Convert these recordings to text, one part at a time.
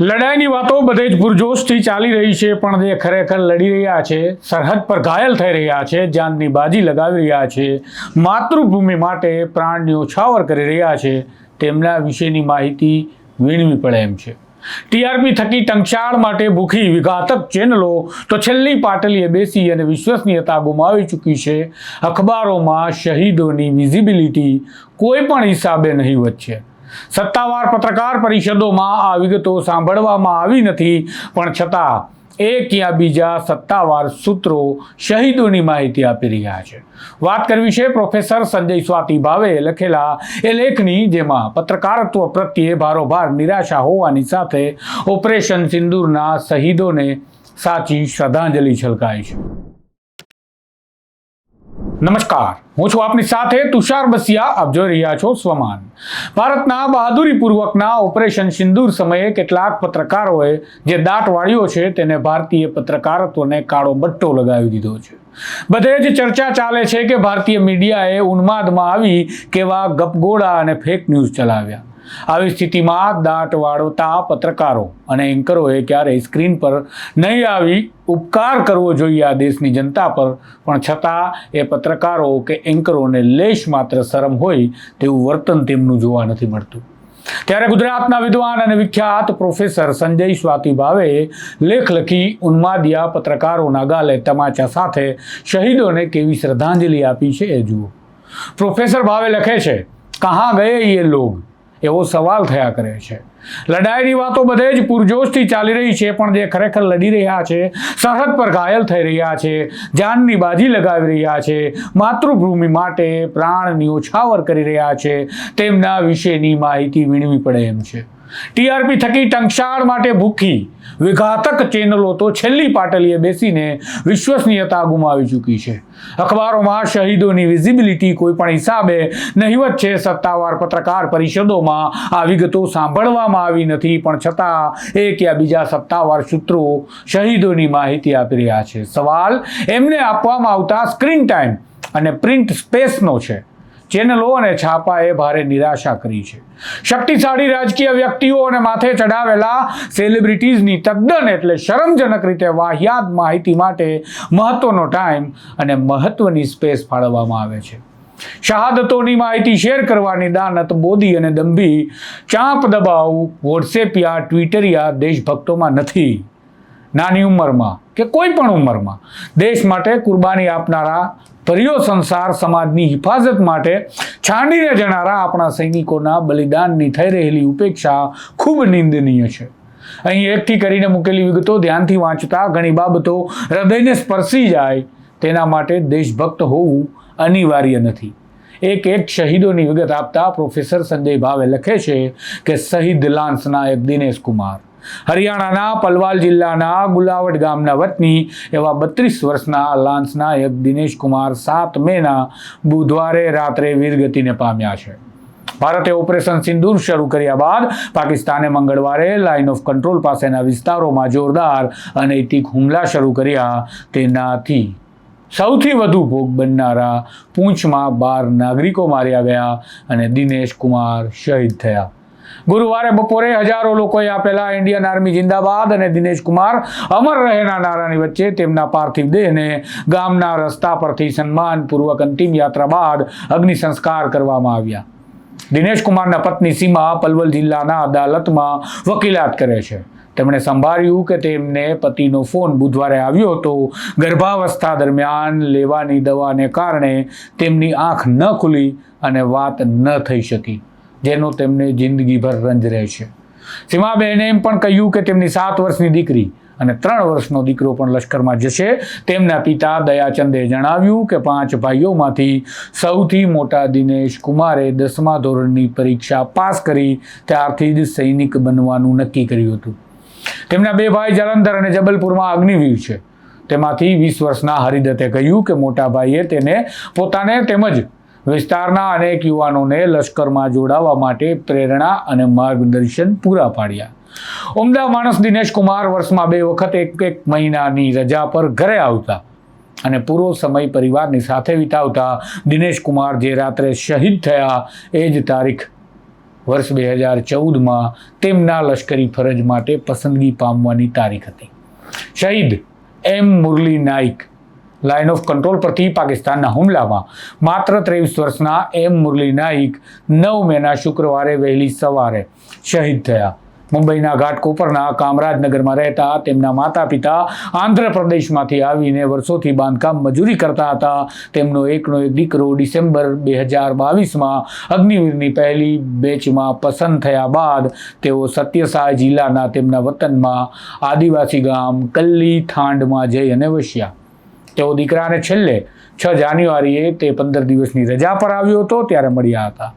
લડાઈની વાતો બધે જ પૂરજોશથી ચાલી રહી છે, પણ જે ખરેખર લડી રહ્યા છે, સરહદ પર ઘાયલ થઈ રહ્યા છે, જાનની બાજી લગાવી રહ્યા છે, માતૃભૂમિ માટે પ્રાણ ઓછાવર કરી રહ્યા છે, તેમના વિશેની માહિતી વીણવી પડે એમ છે. ટીઆરપી થકી ટંકશાળ માટે ભૂખી વિઘાતક ચેનલો તો છેલ્લી પાટલીએ બેસી અને વિશ્વસનીયતા ગુમાવી ચૂકી છે. અખબારોમાં શહીદોની વિઝિબિલિટી કોઈ પણ હિસાબે નહીવત છે સત્તાવાર પત્રકાર પરિષદોમાં આ વિગતો સાંભળવામાં આવી નથી, પણ છતાં એક યા બીજા સત્તાવાર સૂત્રો શહીદોની માહિતી આપી રહ્યા છે. વાત કરવી છે પ્રોફેસર સંજય સ્વાતિ ભાવે લખેલા એ લેખની, જેમાં પત્રકારત્વ પ્રત્યે ભારોભાર નિરાશા હોવાની સાથે ઓપરેશન સિંદૂરના શહીદોને સાચી શ્રદ્ધાંજલિ છલકાય છે. નમસ્કાર. હું છું આપની સાથે તુષાર બસિયા. આપ જોઈ રહ્યા છો સ્વમાન. ભારતના બહાદુરીપૂર્વકના ઓપરેશન સિંદૂર સમયે કેટલાક પત્રકારોએ જે દાટ વાળ્યો છે તેને ભારતીય પત્રકારત્વને કાળો બટ્ટો લગાવી દીધો છે. બધે જ ચર્ચા ચાલે છે કે ભારતીય મીડિયાએ ઉન્માદમાં આવી કેવા ગપગોળા અને ફેક ન્યૂઝ ચલાવ્યા. આવી સ્થિતિમાં દાંત વાળતા પત્રકારો અને એન્કરોએ ક્યારેય સ્ક્રીન પર નહીં આવી ઉપકાર કરવો જોઈએ આ દેશની જનતા પર. પણ છતાં એ પત્રકારો કે એન્કરોને લેશ માત્ર શરમ હોય તેવું વર્તન તેમનું જોવા નથી મળતું. ત્યારે ગુજરાતના વિદ્વાન અને વિખ્યાત પ્રોફેસર સંજય સ્વાતિ ભાવેએ લેખ લખી ઉન્માદિયા પત્રકારોના ગાલે તમાચા સાથે શહીદોને કેવી શ્રદ્ધાંજલિ આપી છે એ જુઓ. પ્રોફેસર ભાવે લખે છે, કહા ગયે એ લોગ? એવો સવાલ થયા કરે છે. લડાઈની વાતો બધે જ પૂરજોશથી ચાલી રહી છે, પણ જે ખરેખર લડી રહ્યા છે, સરહદ પર ઘાયલ થઈ રહ્યા છે, જાનની બાજી લગાવી રહ્યા છે, માતૃભૂમિ માટે પ્રાણની ઓછાવર કરી રહ્યા છે, તેમના વિશેની માહિતી વીણવી પડે એમ છે. ટીઆરપી થકી ટંકશાળ માટે ભૂખી. વિઘાતક ચેનલો તો છેલ્લી પાટલીએ બેસીને વિશ્વસનીયતા ગુમાવી ચૂકી છે. અખબારોમાં શહીદોની વિઝિબિલિટી કોઈ પણ હિસાબે નહિવત છે. સત્તાવાર પત્રકાર પરિષદોમાં આ વિગતો સાંભળવામાં આવી નથી, પણ છતાં એક યા બીજા સત્તાવાર સૂત્રો શહીદોની માહિતી આપી રહ્યા છે. સવાલ એમને આપવામાં આવતા સ્ક્રીન ટાઈમ અને પ્રિન્ટ સ્પેસનો છે. ચેનલો અને છાપાએ ભારે નિરાશા કરી છે. શક્તિશાળી રાજકીય વ્યક્તિઓ અને માથે ચડાવેલા સેલિબ્રિટીઝની તદ્દન એટલે શરમજનક રીતે વાહિયાત માહિતી માટે મહત્વનો ટાઈમ અને મહત્વની સ્પેસ ફાળવવામાં આવે છે. શહાદતોની માહિતી શેર કરવાની દાનત બોદી અને દંભી. ચાંપ દબાવ વોટ્સએપિયા ટ્વિટરિયા દેશભક્તોમાં નથી. નાની ઉંમરમાં કે કોઈ પણ ઉંમરમાં. દેશ માટે કુરબાની આપનારા, ભર્યો સંસાર સમાજની હિફાજત માટે છાંડીને જનારા આપણા સૈનિકોના બલિદાનની થઈ રહેલી ઉપેક્ષા ખૂબ નિંદનીય છે. અહીં એકઠી કરીને મૂકેલી વિગતો ધ્યાનથી વાંચતા ઘણી બાબતો હૃદયને સ્પર્શી જાય, તેના માટે દેશભક્ત હોવું અનિવાર્ય નથી. એક એક શહીદોની વિગત આપતા પ્રોફેસર સંજય ભાવે લખે છે કે શહીદ લાન્સના એક દિનેશ કુમાર હરિયાણાના પલવાલ જિલ્લાના ગુલાવડ ગામના વતની એવા બત્રીસ વર્ષના લાન્સ નાયક દિનેશ કુમાર સાત મેના બુધવારે રાત્રે વીરગતિને પામ્યા છે. ભારતે ઓપરેશન સિંદૂર શરૂ કર્યા બાદ પાકિસ્તાને મંગળવારે લાઇન ઓફ કંટ્રોલ પાસેના વિસ્તારોમાં જોરદાર અનૈતિક હુમલા શરૂ કર્યા. તેનાથી સૌથી વધુ ભોગ બનનારા પૂંછમાં બાર નાગરિકો માર્યા ગયા અને દિનેશ કુમાર શહીદ થયા. ગુરુવારે બપોરે હજારો લોકોએ આપેલા ઇન્ડિયન આર્મી જિંદાબાદ અને દિનેશ કુમાર અમર રહેના નારાની વચ્ચે તેમના પાર્થિવ દેહને ગામના રસ્તા પરથી સન્માનપૂર્વક અંતિમ યાત્રા બાદ અગ્નિ સંસ્કાર કરવામાં આવ્યા. દિનેશ કુમારના પત્ની સીમા પલવલ જિલ્લાના અદાલતમાં વકીલાત કરે છે. તેમણે સંભાળ્યું કે તેમને પતિનો ફોન બુધવારે આવ્યો હતો. ગર્ભાવસ્થા દરમિયાન લેવાની દવાને કારણે તેમની આંખ ન ખુલી અને વાત ન થઈ શકી. જેનો તેમને જિંદગીભર રંજ રહેશે સીમાબેને એમ પણ કહ્યું કે તેમની સાત વર્ષની દીકરી અને ત્રણ વર્ષનો દીકરો પણ લશ્કરમાં જશે. તેમના પિતા દયાચંદે જણાવ્યું કે પાંચ ભાઈઓમાંથી સૌથી મોટા દિનેશ કુમારે દસમા ધોરણની પરીક્ષા પાસ કરી ત્યારથી જ સૈનિક બનવાનું નક્કી કર્યું હતું. તેમના બે ભાઈ જલંધર અને જબલપુરમાં અગ્નિવીર છે. તેમાંથી વીસ વર્ષના હરિદત્તે કહ્યું કે મોટા ભાઈએ તેને પોતાને તેમજ વિસ્તારના અનેક યુવાનોને લશ્કરમાં જોડાવા માટે પ્રેરણા અને માર્ગદર્શન પૂરા પાડ્યા. ઉમદા માણસ દિનેશ કુમાર વર્ષમાં બે વખત એક એક મહિનાની રજા પર ઘરે આવતા અને પૂરો સમય પરિવારની સાથે વિતાવતા દિનેશ કુમાર જે રાત્રે શહીદ થયા એ જ તારીખ વર્ષ બે હજાર ચૌદમાં તેમના લશ્કરી ફરજ માટે પસંદગી પામવાની તારીખ હતી. શહીદ M Murali Naik line of control પરથી પાકિસ્તાનના હુમલામાં માત્ર ત્રેવીસ વર્ષના એમ મુરલી નાઇક નવ મેના શુક્રવારે વહેલી સવારે શહીદ થયા. મુંબઈના ઘાટકોપરના કામરાજનગરમાં રહેતા તેમના માતા પિતા આંધ્રપ્રદેશમાંથી આવીને વર્ષોથી બાંધકામ મજૂરી કરતા હતા. તેમનો એકનો એક દીકરો ડિસેમ્બર બે હજાર બાવીસમાં અગ્નિવીરની પહેલી બેચમાં પસંદ થયા બાદ તેઓ સત્યસાય જિલ્લાના તેમના વતનમાં આદિવાસી ગામ કલ્લી થાંડમાં જઈ અને વસ્યા. તેઓ દીકરાને છેલ્લે છ જાન્યુઆરીએ તે પંદર દિવસની રજા પર આવ્યો હતો, ત્યારે મળ્યા હતા.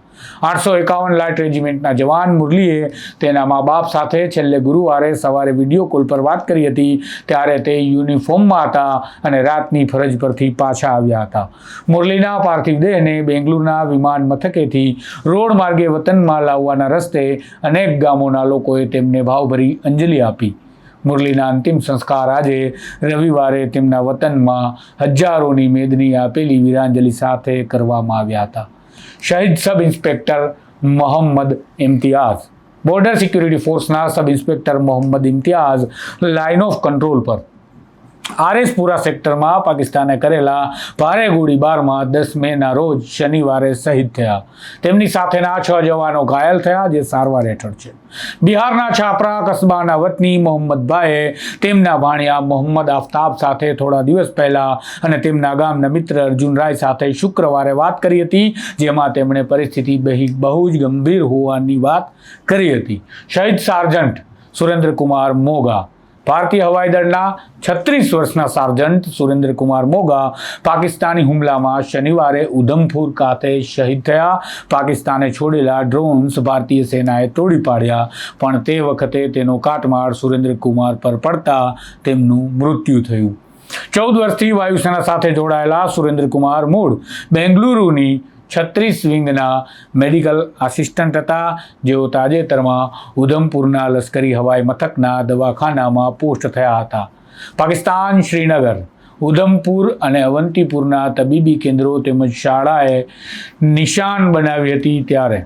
આઠસો એકાવન લાઇટ રેજિમેન્ટના જવાન મુરલીએ તેના મા બાપ સાથે છેલ્લે ગુરુવારે સવારે વીડિયો કોલ પર વાત કરી હતી, ત્યારે તે યુનિફોર્મમાં હતા અને રાતની ફરજ પરથી પાછા આવ્યા હતા. મુરલીના પાર્થિવ દેહને બેંગલુરુના વિમાન મથકેથી રોડ માર્ગે વતનમાં લાવવાના રસ્તે અનેક ગામોના લોકોએ તેમને ભાવભરી અંજલિ આપી. મુરલીના અંતિમ સંસ્કાર આજે રવિવારે તેમના વતનમાં હજારોની મેદની આપેલી વીરાંજલિ સાથે કરવામાં આવ્યા હતા. શહીદ sub inspector Mohammad Imtiaz. Border security ફોર્સના sub inspector Mohammad Imtiaz line of control પર આરએસપુરા સેક્ટરમાં પાકિસ્તાને કરેલા ભારે ગોળીબારમાં દસ મેના રોજ શનિવારે શહીદ થયા. તેમની સાથેના છ જવાનો ઘાયલ થયા, જે સારવાર હેઠળ છે. બિહારના છાપરા કસ્બાના વતની મોહમ્મદભાઈએ તેમના ભાણિયા મોહમ્મદ આફતાબ સાથે થોડા દિવસ પહેલા અને તેમના ગામના મિત્ર અર્જુન રાય સાથે શુક્રવારે વાત કરી હતી, જેમાં તેમણે પરિસ્થિતિ બહુ જ ગંભીર હોવાની વાત કરી હતી. શહીદ સાર્જન્ટ સુરેન્દ્રકુમાર મોગા ભારતીય હવાઈ દળના છત્રીસ વર્ષના સાર્જન્ટ સુરેન્દ્રકુમાર મોગા પાકિસ્તાની હુમલામાં શનિવારે ઉધમપુર ખાતે શહીદ થયા. પાકિસ્તાને છોડેલા ડ્રોન્સ ભારતીય સેનાએ તોડી પાડ્યા, પણ તે વખતે તેનો કાટમાળ સુરેન્દ્રકુમાર પર પડતા તેમનું મૃત્યુ થયું. ચૌદ વર્ષથી વાયુસેના સાથે જોડાયેલા સુરેન્દ્રકુમાર મૂળ બેંગલુરુની છત્રીસ વિંગના મેડિકલ આસિસ્ટન્ટ હતા. જેઓ તાજેતરમાં ઉધમપુરના લશ્કરી હવાઈ મથકના દવાખાનામાં પોસ્ટ થયા હતા. પાકિસ્તાન શ્રીનગર, ઉધમપુર અને અવંતીપુરના તબીબી કેન્દ્રો તેમજ શાળાએ નિશાન બનાવી હતી ત્યારે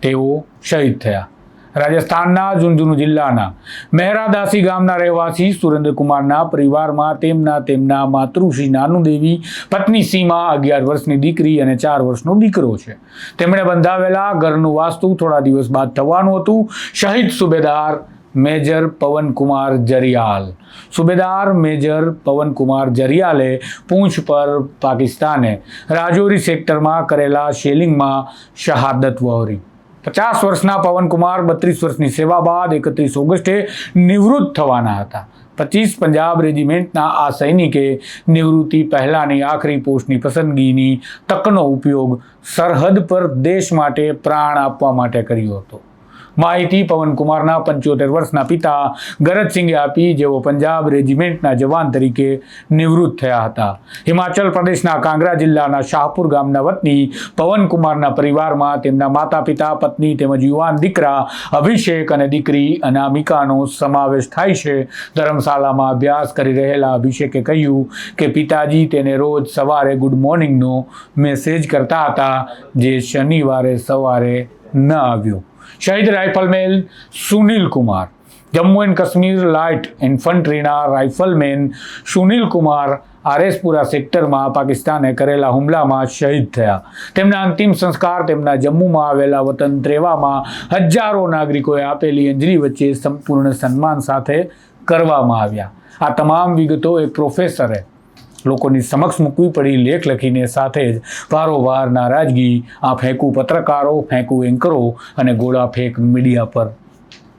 તેઓ શહીદ થયા. રાજસ્થાનના, ઝુંઝુનુ જિલ્લાના, મહેરાદાસી ગામના રહેવાસી સુરેન્દ્રકુમારના પરિવારમાં તેમના તેમના માતૃશ્રી નાનુદેવી, પત્ની સીમા અગિયાર વર્ષની દીકરી અને ચાર વર્ષનો દીકરો છે. તેમણે બંધાવેલા ઘરનું વાસ્તુ થોડા દિવસ બાદ થવાનું હતું. શહીદ સુબેદાર મેજર પવનકુમાર જરિયાલ. સુબેદાર મેજર પવનકુમાર જરિયાલે પૂંછ પર પાકિસ્તાને રાજૌરી સેક્ટરમાં કરેલા શેલિંગમાં શહાદત વહોરી. પચાસ વર્ષના પવનકુમાર બત્રીસ વર્ષની સેવા બાદ એકત્રીસ ઓગસ્ટે નિવૃત્ત થવાના હતા. પચીસ પંજાબ રેજિમેન્ટના આ સૈનિકે નિવૃત્તિ પહેલાંની આખરી પોસ્ટની પસંદગીની તકનો ઉપયોગ સરહદ પર દેશ માટે પ્રાણ આપવા માટે કર્યો હતો. માહિતી પવનકુમારના પંચોતેર વર્ષના પિતા ગરજસિંહે આપી, જેઓ પંજાબ રેજિમેન્ટના જવાન તરીકે નિવૃત્ત થયા હતા. હિમાચલ પ્રદેશના કાંગરા જિલ્લાના શાહપુર ગામના વતની પવનકુમારના પરિવારમાં તેમના માતા પિતા પત્ની તેમજ યુવાન દીકરા અભિષેક અને દીકરી અનામિકાનો સમાવેશ થાય છે. ધર્મશાળામાં અભ્યાસ કરી રહેલા અભિષેકે કહ્યું કે, પિતાજી, તેને રોજ સવારે ગુડ મોર્નિંગનો મેસેજ કરતા હતા, જે શનિવારે સવારે ન આવ્યો. શહીદ rifleman Sunil Kumar. Jammu and Kashmir light ઇન્ફન્ટ્રીના rifleman Sunil Kumar R S Pura સેક્ટરમાં પાકિસ્તાને કરેલા હુમલામાં શહીદ થયા. તેમના અંતિમ સંસ્કાર તેમના જમ્મુમાં આવેલા વતન ત્રેવામાં હજારો નાગરિકોએ આપેલી અંજલિ વચ્ચે સંપૂર્ણ સન્માન સાથે કરવામાં આવ્યા. આ તમામ વિગતો એક પ્રોફેસરે લોકોની સમક્ષ મૂકવી પડી લેખ લખીને સાથે જ વારોવાર નારાજગી આ ફેંકું પત્રકારો, ફેંકું એન્કરો અને ગોળા ફેંક મીડિયા પર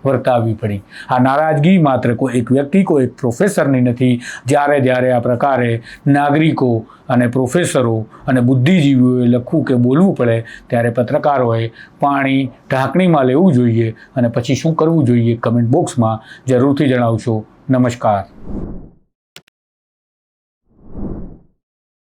વર્તાવવી પડી. આ નારાજગી માત્ર કોઈ એક વ્યક્તિ, કોઈ એક પ્રોફેસરની નથી. જ્યારે જ્યારે આ પ્રકારે નાગરિકો અને પ્રોફેસરો અને બુદ્ધિજીવીઓએ લખવું કે બોલવું પડે, ત્યારે પત્રકારોએ પાણી ઢાંકણીમાં લેવું જોઈએ અને પછી શું કરવું જોઈએ કમેન્ટ બોક્સમાં જરૂરથી જણાવશો. નમસ્કાર.